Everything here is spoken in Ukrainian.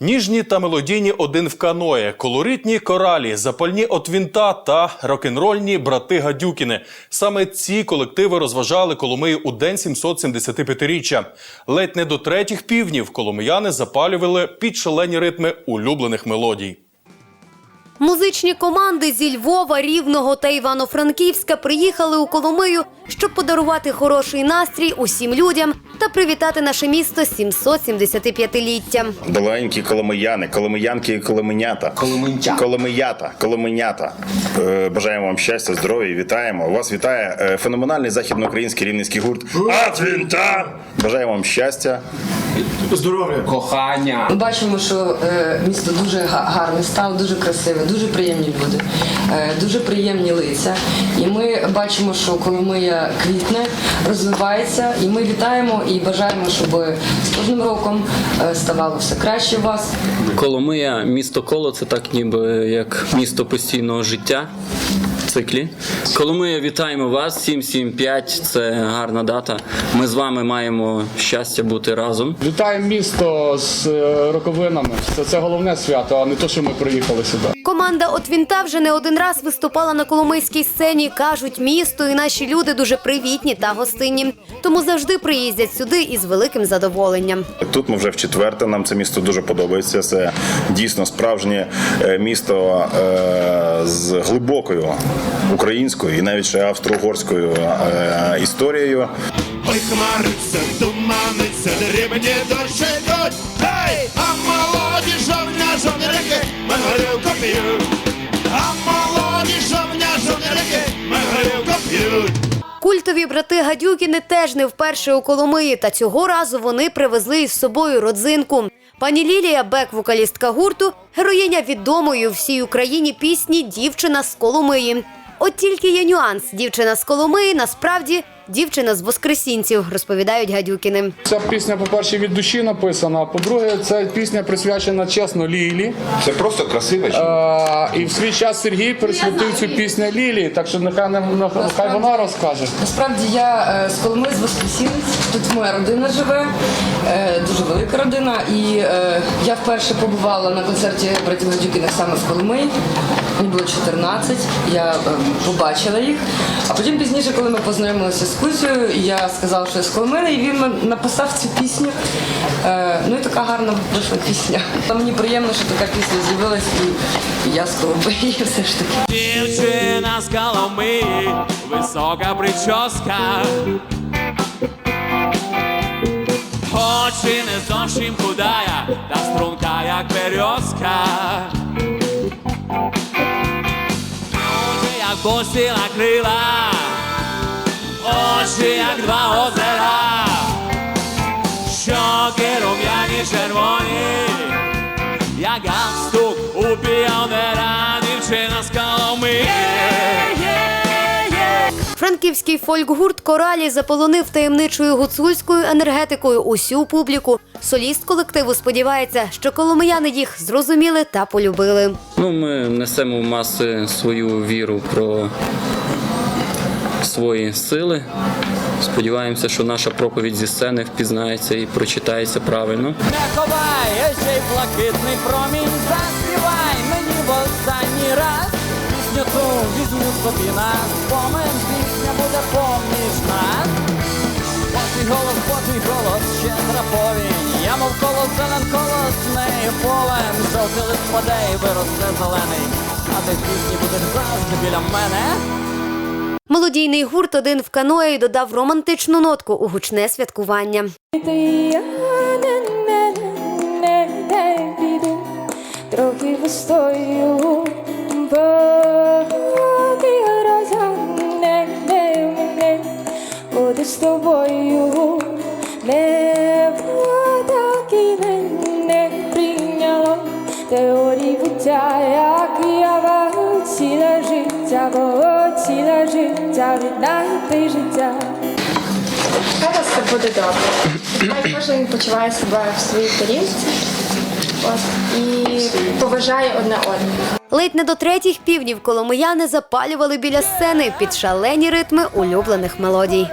Ніжні та мелодійні один в каное, колоритні коралі, запальні от вінта та рок-н-рольні брати Гадюкіни. Саме ці колективи розважали Коломию у день 775-річчя. Ледь не до третіх півнів коломияни запалювали під шалені ритми улюблених мелодій. Музичні команди зі Львова, Рівного та Івано-Франківська приїхали у Коломию, щоб подарувати хороший настрій усім людям та привітати наше місто з 775-літтям. Доленькі коломияни, коломиянки і. Коломенця. Коломията, коломенята. Е, Бажаємо вам щастя, здоров'я, вітаємо. Вас вітає е, феноменальний західноукраїнський рівненський гурт Атвінта. Бажаємо вам щастя. Здоров'я. Кохання. Ми бачимо, що е, місто дуже га- гарне стало, дуже красиве, дуже приємні люди, е, дуже приємні лиця. І ми бачимо, що Коломия квітне, розвивається, і ми вітаємо і бажаємо, щоб з кожним роком е, ставало все краще у вас. Коломия, місто коло це так ніби як місто постійного життя. Циклі. Коломия, вітаємо вас. 775 це гарна дата. Ми з вами маємо щастя бути разом. Вітаємо місто з е, роковинами. Це, це головне свято, а не то, що ми приїхали сюди. Команда от Вінта вже не один раз виступала на коломийській сцені. кажуть, місто і наші люди дуже привітні та гостинні. Тому завжди приїздять сюди із великим задоволенням. Тут ми вже в четверте. Нам це місто дуже подобається. Це дійсно справжнє е, місто е, з глибокою українською і навіть ще австро-угорською е, історією. Ой, хмариться, туманиться, дрібні дощі йдуть, Гей! Молоді жовня, жовнярики, ми горілку п'ють. А молоді жовня, жовнярики, ми горілку п'ють. Культові брати Гадюкіни теж не вперше у Коломиї, та цього разу вони привезли із собою родзинку. Пані Лілія Бек, вокалістка гурту, героїня відомої всій Україні пісні Дівчина з Коломиї. От тільки є нюанс: дівчина з Коломиї насправді дівчина з Воскресінців, розповідають Гадюкіни. Ця пісня, по-перше, від душі написана. По-друге, ця пісня присвячена чесно Лілі. Це просто красиво. чи? А, і в свій час Сергій присвятив цю пісню Лілі, так що нехай, не- нехай вона розкаже. Насправді я е, з Коломи з Воскресінець. Тут моя родина живе, е, дуже велика родина. І е, я вперше побувала на концерті братів Гадюкіних саме в Коломиї. Мені було 14, я е, побачила їх. А потім пізніше, коли ми познайомилися з Кузею, я сказала, що я з Коломини, і він написав цю пісню. Е, ну і така гарна вийшла пісня. Та Мені приємно, що така пісня з'явилась, і, і я з Коломиї все ж таки. Дівчина з Коломиї, висока прическа. Очі не зовсім худая, та струнка, як березка. Посіла крила, очі, як два озера. Щоки рум'яні червоні, як галстук у піонера, Франківський фольк-гурт Коралі заполонив таємничою гуцульською енергетикою усю публіку. Соліст колективу сподівається, що коломияни їх зрозуміли та полюбили. Ну, ми несемо в маси свою віру про свої сили. Сподіваємося, що наша проповідь зі сцени впізнається і прочитається правильно. Не ховай, ще й блакитний промінь, заспівай мені в останній раз. Пісню ту візьму собі на спомин, пісня буде поміж нас. Потий голос, потий голос, щедра повінь. Я мов колос, зелен колос, нею полем. Жовтий лист впаде і виросте зелений. А ти в пісні будеш завжди біля мене. Мелодійний гурт один в каної додав романтичну нотку у гучне святкування. Трохи вистою, тобою, небо так і не, не прийняло теорії буття, як я ціле життя, бо ціле життя віднайти життя. Хай вас все буде добре. Хай кожен почуває себе в своїй тарілці і поважає одне одного. Ледь не до третіх півнів коломияни запалювали біля сцени під шалені ритми улюблених мелодій.